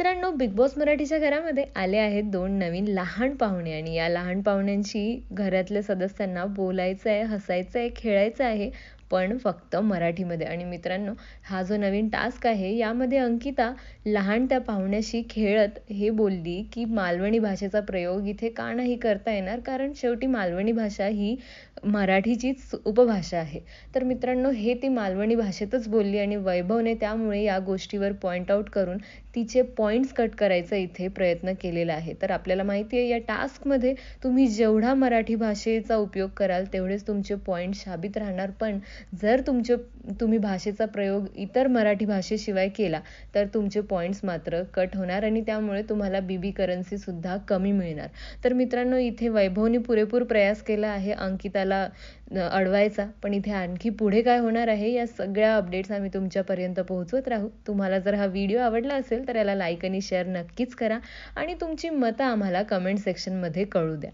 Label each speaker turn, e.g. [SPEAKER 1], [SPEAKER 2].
[SPEAKER 1] मित्रांनो big boss मराठीच्या घरामध्ये आले आहेत दोन नवीन लहान पाहुणे आणि या लहान पाहुण्यांशी घरातल्या सदस्यांना बोलायचं आहे हसायचं आहे खेळायचं आहे. पण फक्त मराठीमध्ये. आणि मित्रांनो हा जो नवीन टास्क आहे यामध्ये अंकिता लहान त्या पाहुण्याशी खेळत हे बोलली की मालवणी भाषेचा प्रयोग इथे का नाही करता येणार? कारण शेवटी मालवणी भाषा ही मराठीचीच उपभाषा आहे. तर मित्रांनो हे ती मालवणी भाषेतच बोलली आणि वैभवने त्यामुळे या गोष्टीवर पॉईंट आऊट करून तिचे पॉईंट्स कट करायचा इथे प्रयत्न केलेला आहे. तर आपल्याला माहिती आहे या टास्कमध्ये तुम्ही जेवढा मराठी भाषेचा उपयोग कराल तेवढेच तुमचे पॉईंट शाबित राहणार. पण जर तुमचे तुम्ही भाषेचा प्रयोग इतर मराठी भाषेशिवाय केला तर तुमचे पॉईंट्स मात्र कट होणार आणि त्यामुळे तुम्हाला बीबी करन्सीसुद्धा कमी मिळणार. तर मित्रांनो इथे वैभवने पुरेपूर प्रयास केला आहे अंकिताला अडवायचा पण इथे आणखी पुढे काय होणार आहे या सगळ्या अपडेट्स आम्ही तुमच्यापर्यंत पोहोचवत राहू. तुम्हाला जर हा व्हिडिओ आवडला असेल तर याला लाईक आणि शेअर नक्कीच करा आणि तुमची मतं आम्हाला कमेंट सेक्शनमध्ये कळू द्या.